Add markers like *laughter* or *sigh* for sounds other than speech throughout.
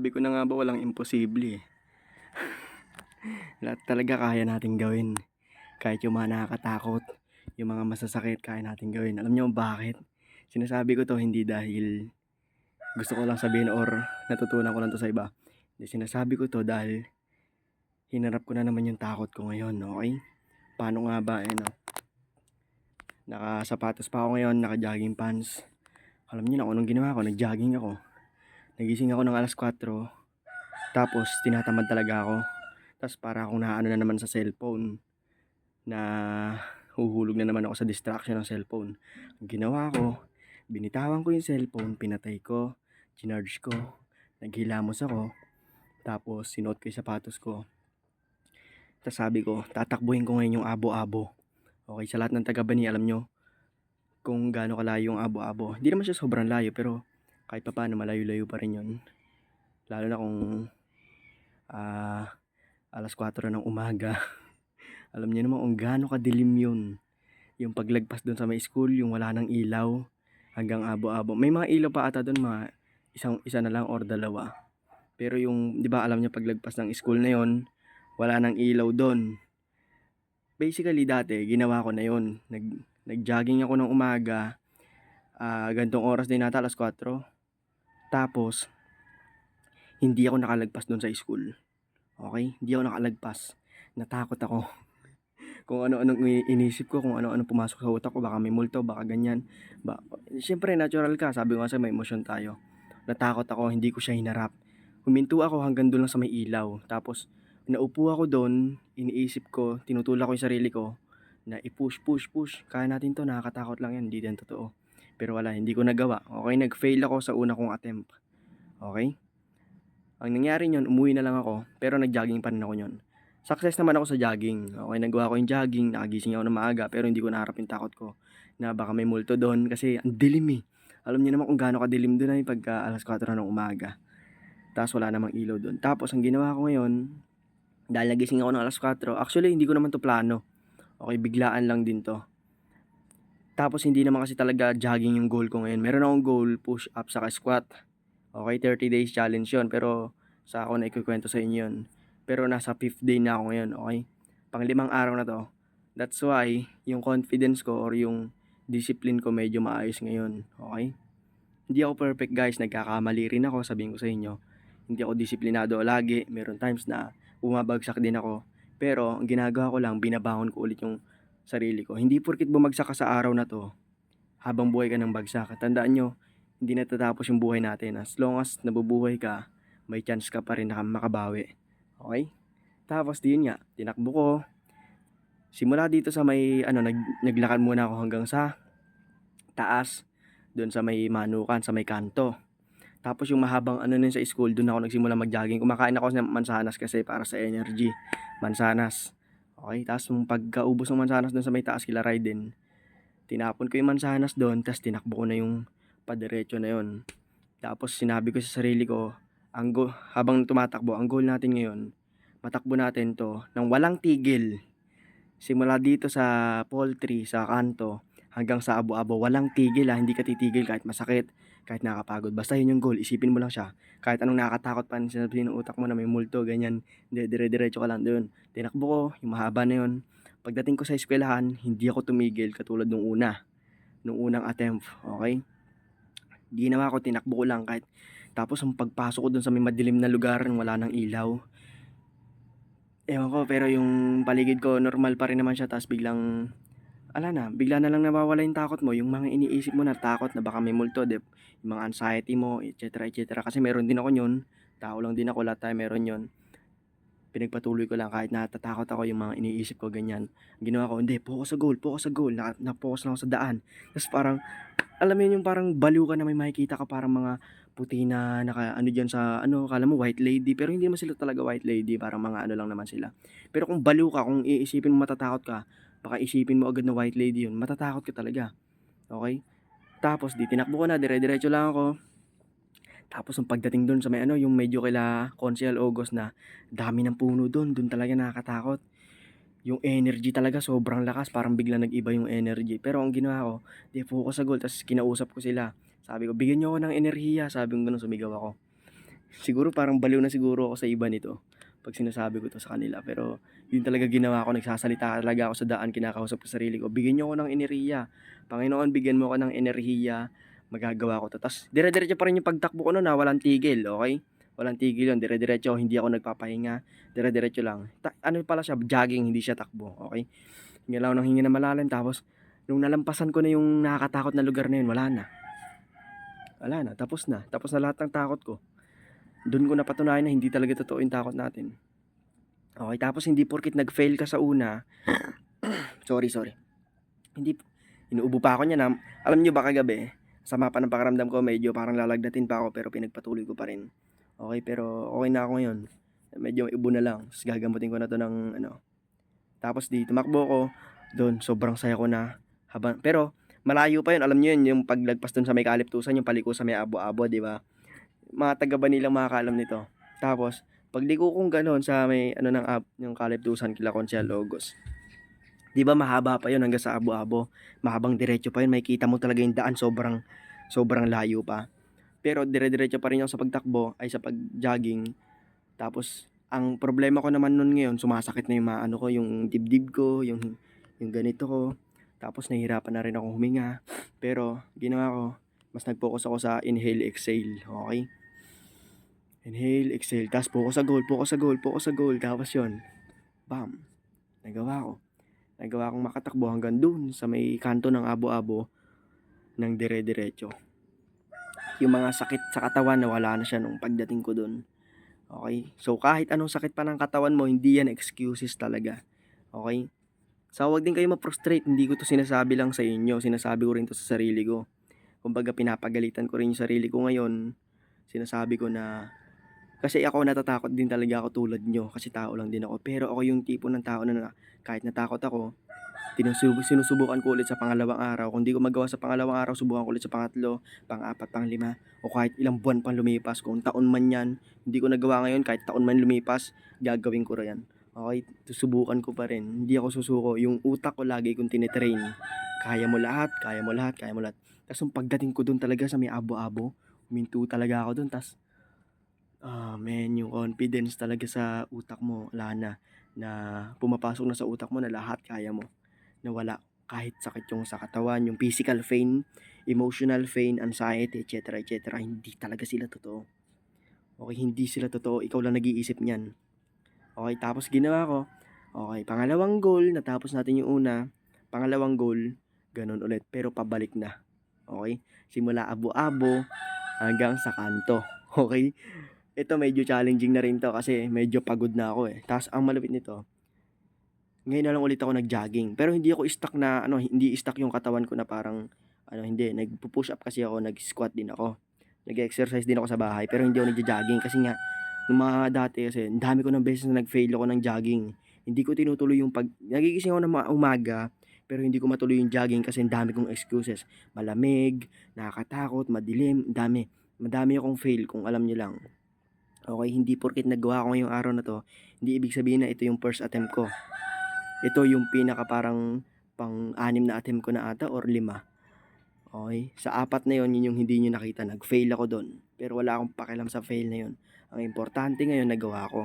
Sabi ko na nga ba walang imposible eh. *laughs* Lahat talaga kaya natin gawin. Kahit yung mga nakakatakot, yung mga masasakit, kaya natin gawin. Alam niyo bakit? Sinasabi ko to hindi dahil gusto ko lang sabihin or natutunan ko lang to sa iba. Hindi, sinasabi ko to dahil hinarap ko na naman yung takot ko ngayon, okay? Paano nga ba, eh, no? Nakasapatos pa ako ngayon, naka-jogging pants. Alam niyo na kung anong ginawa ko, nag-jogging ako. Nagising ako ng alas 4. Tapos, tinatamad talaga ako. Tapos, para akong naano na naman sa cellphone. Na huhulog na naman ako sa distraction ng cellphone. Ang ginawa ko, binitawan ko yung cellphone, pinatay ko, chinarge ko, naghilamos ako. Tapos, sinuot ko yung sapatos ko. Tapos sabi ko, tatakbuhin ko ngayon yung abo-abo. Okay, sa lahat ng taga-bani, alam nyo kung gaano kalayo yung abo-abo. Hindi naman siya sobrang layo, pero kahit pa paano, malayo-layo pa rin yun. Lalo na kung ah alas 4 ng umaga. *laughs* alam niyo naman kung gaano kadilim yun. Yung paglagpas doon sa may school, yung wala ng ilaw, hanggang abo-abo. May mga ilaw pa ata doon, mga isang, isa na lang or dalawa. Pero yung, di ba alam niyo paglagpas ng school na yon wala nang ilaw doon. Basically dati, ginawa ko na yon Nag, nag-jogging ako ng umaga, ah gantong oras din nata, alas 4. Tapos, hindi ako nakalagpas doon sa school. Okay? Hindi ako nakalagpas. Natakot ako. *laughs* kung ano-anong inisip ko, kung ano-ano pumasok sa utak ko, baka may multo, baka ganyan. Ba Siyempre, natural ka. Sabi ko nga sa may emosyon tayo. Natakot ako, hindi ko siya hinarap. Huminto ako hanggang doon lang sa may ilaw. Tapos, naupo ako doon, iniisip ko, tinutulak ko yung sarili ko, na i-push, push, push. Kaya natin to, nakakatakot lang yan, hindi din totoo. Pero wala, hindi ko nagawa. Okay, nag-fail ako sa una kong attempt. Okay? Ang nangyari nyon, umuwi na lang ako, pero nag-jogging pa rin ako nyon. Success naman ako sa jogging. Okay, nagawa ko yung jogging, nakagising ako na maaga, pero hindi ko naharap yung takot ko na baka may multo doon kasi ang dilim eh. Alam niyo naman kung gaano kadilim doon ay pagka alas 4 ng umaga. Tapos wala namang ilaw doon. Tapos ang ginawa ko ngayon, dahil nagising ako ng alas 4, actually hindi ko naman to plano. Okay, biglaan lang din to. Tapos hindi naman kasi talaga jogging yung goal ko ngayon. Meron akong goal, push up saka squat. Okay, 30 days challenge yon pero sa ako na ikukwento sa inyo yun. Pero nasa 5th day na ako ngayon, okay? Panglimang araw na to. That's why, yung confidence ko or yung discipline ko medyo maayos ngayon, okay? Hindi ako perfect guys, nagkakamali rin ako, sabihin ko sa inyo. Hindi ako disiplinado lagi, meron times na bumabagsak din ako. Pero, ang ginagawa ko lang, binabangon ko ulit yung sarili ko. Hindi porkit bumagsak ka sa araw na to, habang buhay ka ng bagsak. Tandaan nyo, hindi natatapos yung buhay natin. As long as nabubuhay ka, may chance ka pa rin na makabawi. Okay? Tapos din nga, tinakbo ko. Simula dito sa may, ano, nag, naglakad muna ako hanggang sa taas. Doon sa may manukan, sa may kanto. Tapos yung mahabang ano nun sa school, doon ako nagsimula mag-jogging. Kumakain ako ng mansanas kasi para sa energy. Mansanas. Okay, tapos yung pagkaubos ng mansanas doon sa may taas kila Raiden, tinapon ko yung mansanas doon, tapos tinakbo ko na yung padiretso na yon. Tapos sinabi ko sa sarili ko, ang go- habang tumatakbo, ang goal natin ngayon, matakbo natin to ng walang tigil. Simula dito sa poultry, sa kanto, hanggang sa abo-abo, walang tigil ha, hindi ka titigil kahit masakit, kahit nakapagod. Basta yun yung goal, isipin mo lang siya. Kahit anong nakakatakot pa sinabi ng utak mo na may multo, ganyan, dire-diretso ka lang doon. Tinakbo ko, yung mahaba na yun. Pagdating ko sa eskwelahan, hindi ako tumigil katulad nung una. Nung unang attempt, okay? Ginawa ko, tinakbo ko lang kahit tapos ang pagpasok ko dun sa may madilim na lugar, wala nang ilaw. Ewan ko, pero yung paligid ko, normal pa rin naman siya. Tapos biglang, ala na, bigla na lang nawawala yung takot mo. Yung mga iniisip mo na takot na baka may multo, dip, yung mga anxiety mo, etc. etc. Kasi meron din ako yun. Tao lang din ako, lahat tayo meron yun. Pinagpatuloy ko lang kahit natatakot ako yung mga iniisip ko, ganyan. Ginawa ko, hindi, focus sa goal, focus sa goal. Na, na-focus lang ako sa daan. Tapos parang, alam mo yun yung parang baliw ka na may makikita ka parang mga puti na naka ano diyan sa ano kala mo white lady pero hindi naman sila talaga white lady parang mga ano lang naman sila pero kung baliw ka kung iisipin mo matatakot ka baka isipin mo agad na white lady yun. Matatakot ka talaga. Okay? Tapos di tinakbo ko na. Dire-diretso lang ako. Tapos ang pagdating doon sa may ano yung medyo kila Consial Ogos na dami ng puno doon doon talaga nakakatakot. Yung energy talaga sobrang lakas. Parang bigla nag-iba yung energy. Pero ang ginawa ko di focus sa goal. Tapos kinausap ko sila. Sabi ko, bigyan niyo ako ng enerhiya. Sabi ko ganun, sumigaw ako. siguro parang baliw na siguro ako sa iba nito pag sinasabi ko to sa kanila. Pero yun talaga ginawa ko, nagsasalita talaga ako sa daan, kinakausap ko sarili ko. Bigyan niyo ako ng enerhiya. Panginoon, bigyan mo ako ng enerhiya. Magagawa ko to. Tapos dire-diretso pa rin yung pagtakbo ko noon na walang tigil, okay? Walang tigil yun, dire-diretso, hindi ako nagpapahinga, dire-diretso lang. Ta- ano pala siya, jogging, hindi siya takbo, okay? Hinga lang ako ng hinga na malalim, tapos nung nalampasan ko na yung nakakatakot na lugar na yun, wala na. Wala na, tapos na. Tapos na lahat ng takot ko. Doon ko napatunayan na hindi talaga totoo yung takot natin. Okay, tapos hindi porkit nag-fail ka sa una. *clears throat* sorry, sorry. Hindi, inuubo pa ako niya na, alam nyo ba kagabi, sama pa ng pakaramdam ko, medyo parang lalagnatin pa ako, pero pinagpatuloy ko pa rin. Okay, pero okay na ako ngayon. Medyo ibo na lang. Tapos gagamutin ko na to ng ano. Tapos di tumakbo ko. Doon, sobrang saya ko na. Habang, pero, malayo pa yun. Alam nyo yun, yung paglagpas doon sa may kaliptusan, yung paliko sa may abo-abo, di ba? Mga taga Manila makakaalam nito. Tapos, pagliko kong gano'n sa may, ano ng, ab, yung kaliptusan, kila Conchal Logos. Di ba mahaba pa yun hanggang sa abo-abo. Mahabang diretso pa yun. May kita mo talaga yung daan. Sobrang, sobrang layo pa. Pero dire-diretso pa rin ako sa pagtakbo, ay sa pag-jogging. Tapos, ang problema ko naman nun ngayon, sumasakit na yung mga ano ko, yung dibdib ko, yung, yung ganito ko. Tapos, nahihirapan na rin ako huminga. Pero, ginawa ko, mas nag-focus ako sa inhale, exhale. Okay? Inhale, exhale. Tapos, focus sa goal, focus sa goal, focus sa goal. Tapos, yun. Bam. Nagawa ko. Nagawa kong makatakbo hanggang dun sa may kanto ng abo-abo ng dire-diretso yung mga sakit sa katawan nawala na siya nung pagdating ko doon. Okay? So kahit anong sakit pa ng katawan mo, hindi yan excuses talaga. Okay? So huwag din kayo ma-frustrate, hindi ko to sinasabi lang sa inyo, sinasabi ko rin to sa sarili ko. Kumbaga pinapagalitan ko rin yung sarili ko ngayon, sinasabi ko na kasi ako natatakot din talaga ako tulad nyo kasi tao lang din ako. Pero ako yung tipo ng tao na kahit natakot ako, tinusub- sinusubukan ko ulit sa pangalawang araw. Kung di ko magawa sa pangalawang araw, subukan ko ulit sa pangatlo, pang-apat, pang-lima, o kahit ilang buwan pang lumipas. Kung taon man yan, hindi ko nagawa ngayon, kahit taon man lumipas, gagawin ko rin yan. Okay, susubukan ko pa rin. Hindi ako susuko. Yung utak ko lagi kong tinitrain. Kaya mo lahat, kaya mo lahat, kaya mo lahat. Tapos yung pagdating ko doon talaga sa may abo-abo, huminto talaga ako doon. Tapos, ah man, yung confidence talaga sa utak mo, wala. Na pumapasok na sa utak mo na lahat kaya mo na wala kahit sakit yung sa katawan, yung physical pain, emotional pain, anxiety, etc. etc. Hindi talaga sila totoo. Okay, hindi sila totoo. Ikaw lang nag-iisip niyan. Okay, tapos ginawa ko. Okay, pangalawang goal, natapos natin yung una. Pangalawang goal, ganun ulit. Pero pabalik na. Okay? Simula abo-abo hanggang sa kanto. *laughs* Okay? Ito medyo challenging na rin to kasi medyo pagod na ako eh. Tapos ang malapit nito, ngayon na lang ulit ako nag-jogging. Pero hindi ako stuck na, ano, hindi stuck yung katawan ko na parang, ano, hindi. Nag-push up kasi ako, nag-squat din ako. Nag-exercise din ako sa bahay. Pero hindi ako nag-jogging kasi nga, nung mga dati kasi, ang dami ko ng beses na nag-fail ako ng jogging. Hindi ko tinutuloy yung pag, nagigising ako ng mga umaga, pero hindi ko matuloy yung jogging kasi ang dami kong excuses. Malamig, nakakatakot, madilim, dami. Madami akong fail kung alam niyo lang. Okay, hindi porkit nagawa ko ngayong araw na to, hindi ibig sabihin na ito yung first attempt ko ito yung pinaka parang pang-anim na attempt ko na ata or lima. Okay? Sa apat na yon yun yung hindi nyo nakita. Nag-fail ako doon. Pero wala akong pakialam sa fail na yon. Ang importante ngayon, nagawa ko.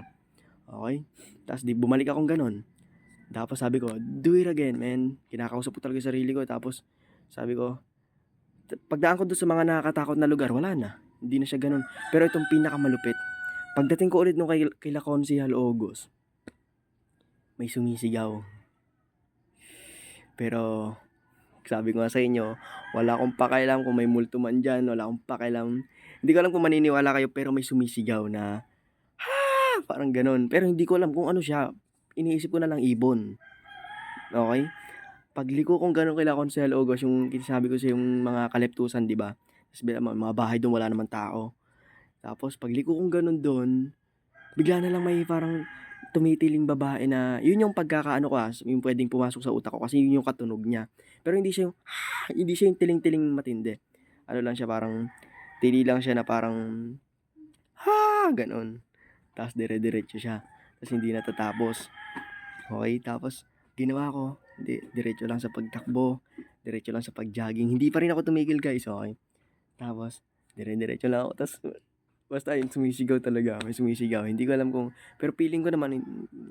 Okay? Tapos di bumalik akong ganun. Tapos sabi ko, do it again, man. Kinakausap ko talaga yung sarili ko. Tapos sabi ko, pagdaan ko doon sa mga nakakatakot na lugar, wala na. Hindi na siya ganun. Pero itong pinakamalupit, pagdating ko ulit nung kay, kay Laconsi Halogos, may sumisigaw. Pero, sabi ko nga sa inyo, wala akong pakialam kung may multo man dyan, wala akong pakialam. Hindi ko alam kung maniniwala kayo, pero may sumisigaw na, ha! Parang ganun. Pero hindi ko alam kung ano siya. Iniisip ko na lang ibon. Okay? Pagliko kong ganun kila Consel Ogos, yung sabi ko sa yung mga kaleptusan, di ba? Tapos mga bahay doon, wala naman tao. Tapos pagliko kong ganun doon, bigla na lang may parang tumitiling babae na, yun yung pagkakaano ko ah, yung pwedeng pumasok sa utak ko kasi yun yung katunog niya. Pero hindi siya yung, *sighs* hindi siya yung tiling-tiling matindi. Ano lang siya parang, tili lang siya na parang, ha, ganun. Tapos dire-diretso siya. Tapos hindi natatapos. Okay, tapos ginawa ko, di, diretso lang sa pagtakbo, diretso lang sa pag-jogging. Hindi pa rin ako tumigil guys, okay. Tapos, dire-diretso lang ako. Tapos, Basta yun, sumisigaw talaga, may sumisigaw. Hindi ko alam kung pero feeling ko naman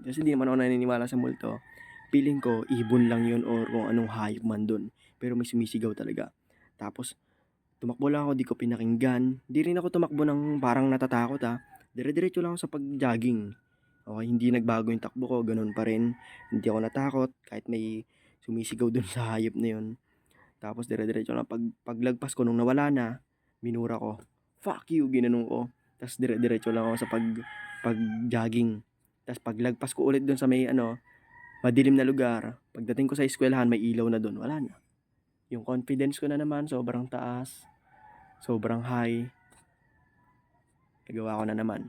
kasi di naman ako naniniwala sa multo. Feeling ko ibon lang yun or kung anong hayop man dun, pero may sumisigaw talaga. Tapos tumakbo lang ako, di ko pinakinggan. Di rin ako tumakbo ng parang natatakot, ah. Dire-diretso lang ako sa pag-jogging. Okey, hindi nagbago yung takbo ko, gano'n pa rin. Hindi ako natakot kahit may sumisigaw dun sa hayop na yun. Tapos dire-diretso lang pag paglagpas ko nung nawala na, minura ko, "Fuck you!" Ginanon ko. Tas dire-diretso lang ako sa pag pag-jogging. Tas paglagpas ko ulit dun sa may ano, madilim na lugar, pagdating ko sa eskuwelahan may ilaw na dun, wala na. Yung confidence ko na naman sobrang taas, sobrang high. Nagawa ko na naman.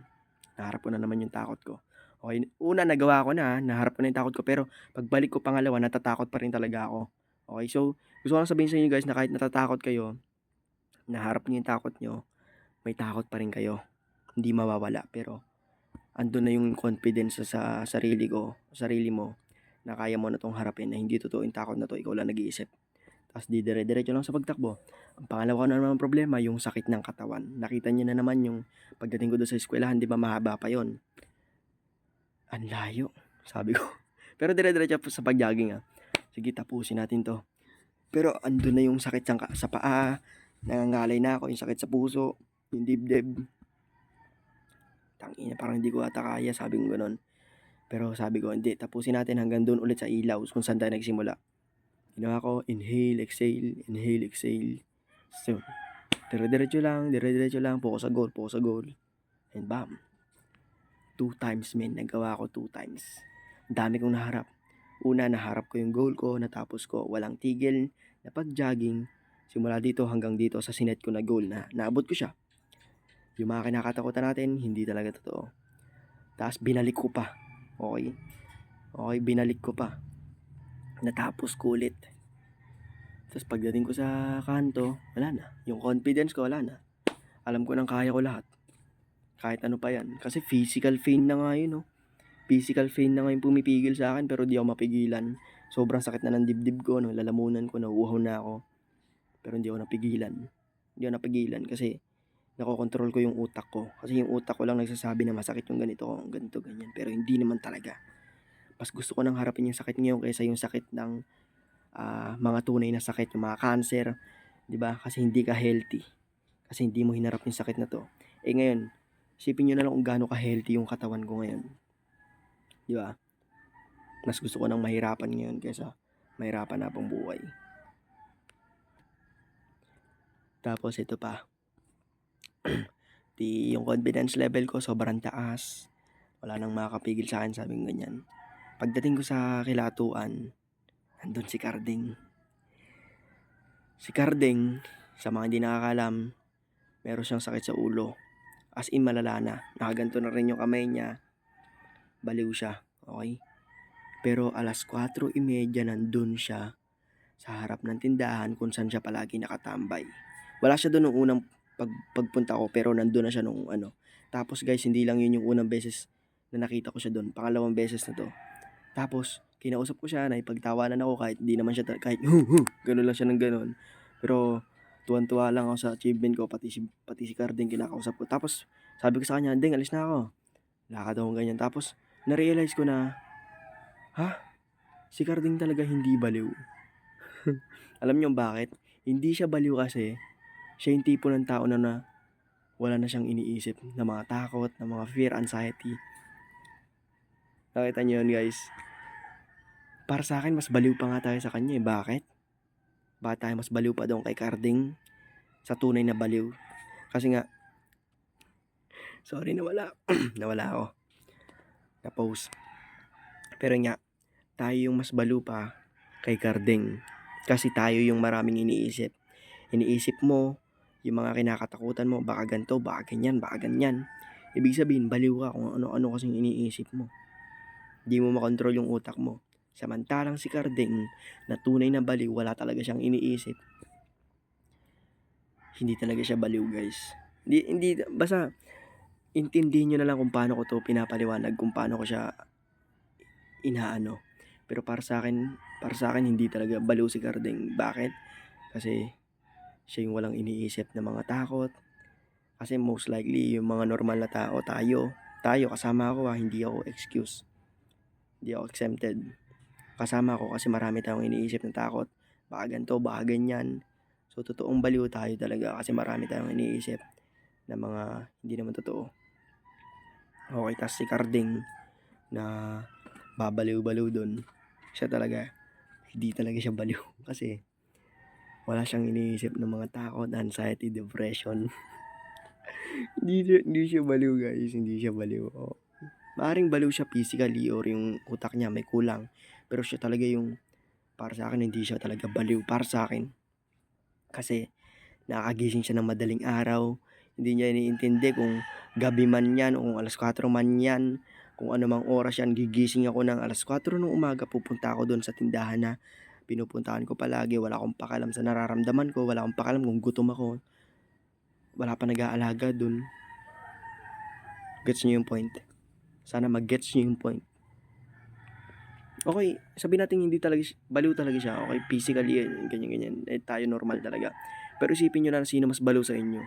Naharap ko na naman yung takot ko. Okey, una nagawa ko na, naharap ko na yung takot ko, pero pagbalik ko pangalawa natatakot pa rin talaga ako. Okey, so gusto ko lang sabihin sa inyo guys na kahit natatakot kayo, naharap niyo yung takot niyo, may takot pa rin kayo. Hindi mawawala, pero andun na yung confidence sa sarili ko, sarili mo, na kaya mo na 'tong harapin na hindi totoo yung takot na 'to, ikaw lang nag-iisip. Tas di dire-diretso lang sa pagtakbo. Ang pangalawa ko na namang problema yung sakit ng katawan. Nakita niyo na naman yung pagdating ko dun sa eskuwelahan, 'di ba mahaba pa yun. Ang layo, sabi ko. *laughs* Pero dire-diretso sa pag-jogging, ah. Sige tapusin natin 'to. Pero andun na yung sakit sang sa paa, nangangalay na ako, yung sakit sa puso, yung dibdib. Tangina, parang hindi ko ata kaya, sabi kong gano'n. Pero sabi ko, hindi, tapusin natin hanggang dun ulit sa ilaw kung saan tayo nagsimula. Ginawa ko, inhale, exhale, inhale, exhale. So, dire-diretso lang, dire-diretso lang, focus sa goal, focus sa goal. And bam! 2 times men, nagawa ko 2 times. Dami kong naharap. Una, naharap ko yung goal ko, natapos ko, walang tigil na pag-jogging. Simula dito hanggang dito sa sinet ko na goal na naabot ko siya. Yung mga kinakatakutan natin, hindi talaga totoo. Ta's binalik ko pa, okey. Okey, binalik ko pa. Natapos ko ulit. Tas pagdating ko sa kanto, wala na, yung confidence ko wala na. Alam ko ng kaya ko lahat. Kahit ano pa yan, kasi physical pain na nga yun, oh. Physical pain na nga yung pumipigil sa'kin pero di ako mapigilan. Sobrang sakit na ng dibdib ko, no, lalamunan ko, nauuhaw na ako. Pero hindi ako napigilan. Hindi ako napigilan kasi nakokontrol ko yung utak ko. Kasi yung utak ko lang nagsasabi na masakit yung ganito, ganito, ganyan. Pero hindi naman talaga. Mas gusto ko nang harapin yung sakit ngayon kaysa yung sakit ng ah, mga tunay na sakit, yung mga cancer, 'di ba? Kasi hindi ka healthy. Kasi hindi mo hinarap yung sakit na 'to. Eh ngayon, isipin niyo na lang kung gaano ka-healthy yung katawan ko ngayon. 'Di ba? Mas gusto ko nang mahirapan ngayon kaysa mahirapan habang buhay. Tapos ito pa. *clears throat* Di yung confidence level ko sobrang taas. Wala nang makakapigil sa'kin, sabing ganyan. Pagdating ko sa kilatuan, nandun si Carding. Si Carding, sa mga hindi nakakaalam, meron siyang sakit sa ulo. As in malala na. Nakaganto na rin yung kamay niya. Baliw siya, okey. Pero alas 4:30 nandun siya sa harap ng tindahan kung saan siya palagi nakatambay. Wala siya dun nung unang pag pagpunta ko pero nandun na siya nung ano. Tapos guys, hindi lang yun yung unang beses na nakita ko siya dun, pangalawang beses na 'to. Tapos kinausap ko siya, nakipagtawanan ako kahit di naman siya kahit gano'n lang siya ng gano'n. Pero tuwang-tuwa lang ako sa achievement ko pati si pati si Carding kinakausap ko. Tapos sabi ko sa kanya, "Ding, alis na ako." Lakad akong ganyan. Tapos na-realize ko na, ha? Si Carding talaga hindi baliw. *laughs* Alam niyo bakit? Hindi siya baliw kasi siya yung tipo ng tao na na wala na siyang iniisip na mga takot, na mga fear, anxiety. Nakita niyo yun guys? Para sa'kin mas baliw pa nga tayo sa kanya, eh, bakit? Bakit tayo mas baliw pa dun kay Carding sa tunay na baliw? Kasi nga *clears throat* sorry nawala, *clears throat* nawala ako. Na-pause. Pero nga, tayo yung mas baliw pa kay Carding. Kasi tayo yung maraming iniisip. Iniisip mo yung mga kinakatakutan mo, baka ganito, baka ganyan, baka ganyan. Ibig sabihin, baliw ka kung ano-ano kasing iniisip mo. Di mo makontrol yung utak mo. Samantalang si Carding, na tunay na baliw, wala talaga siyang iniisip. Hindi talaga siya baliw, guys. Hindi, hindi, basta, intindihin nyo na lang kung paano ko to pinapaliwanag, kung paano ko siya inaano. Pero para sa akin, para sa akin, hindi talaga baliw si Carding. Bakit? Kasi, siya yung walang iniisip na mga takot, Kasi most likely, yung mga normal na tao, tayo, tayo, kasama ako ha, hindi ako excuse. Hindi ako exempted. Kasama ako kasi marami tayong iniisip na takot. Baka ganito, baka ganyan. So, totoong baliw tayo talaga kasi marami tayong iniisip na mga hindi naman totoo. Okay, tas si Carding na babaliw-baliw dun. Siya talaga, hindi talaga siya baliw *laughs* kasi wala siyang iniisip ng mga takot, anxiety, depression. *laughs* hindi, hindi siya baliw guys, hindi siya baliw. Oh. Maaring baliw siya physically or yung utak niya may kulang. Pero siya talaga yung, para sa akin, hindi siya talaga baliw. Para sa akin, kasi nakakagising siya ng madaling araw. Hindi niya iniintindi kung gabi man yan o kung alas 4 man yan. Kung ano mang oras yan, gigising ako ng alas 4 ng umaga. Pupunta ako doon sa tindahan na pinupuntahan ko palagi. Wala akong pakalam sa nararamdaman ko. Wala akong pakalam kung gutom ako. Wala pa nag-aalaga doon. Gets niyo yung point? Sana mag-gets niyo yung point. Okay, sabihin natin hindi talaga, baliw talaga siya. Okay, physically, eh, ganyan-ganyan. Eh, tayo normal talaga. Pero isipin nyo na sino mas baliw sa inyo.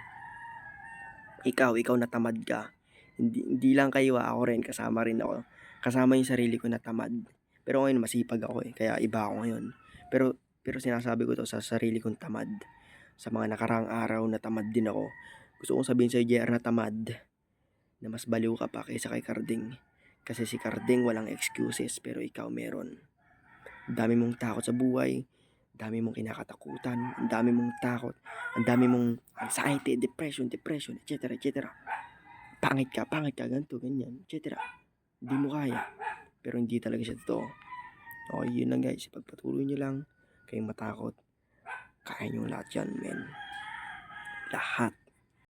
Ikaw, ikaw na tamad ka. Hindi, hindi lang kayo, ah, ako rin, kasama rin ako. Kasama yung sarili ko na tamad. Pero ngayon, masipag ako eh. Kaya iba ako ngayon. Pero, pero sinasabi ko to sa sarili kong tamad. Sa mga nakaraang araw na tamad din ako. Gusto kong sabihin sa JR na tamad. Na mas baliw ka pa kaysa kay Carding. Kasi si Carding walang excuses pero ikaw meron. Dami mong takot sa buhay. Dami mong kinakatakutan. Ang dami mong takot. Ang dami mong anxiety, depression, depression, etc. etc. Pangit ka, pangit ka, ganito, ganyan, etc. Hindi mo kaya. Pero hindi talaga siya totoo. Okay, yun lang guys. Pagpatuloy nyo lang. Kayong matakot. Kaya nyo lahat yan, men. Lahat.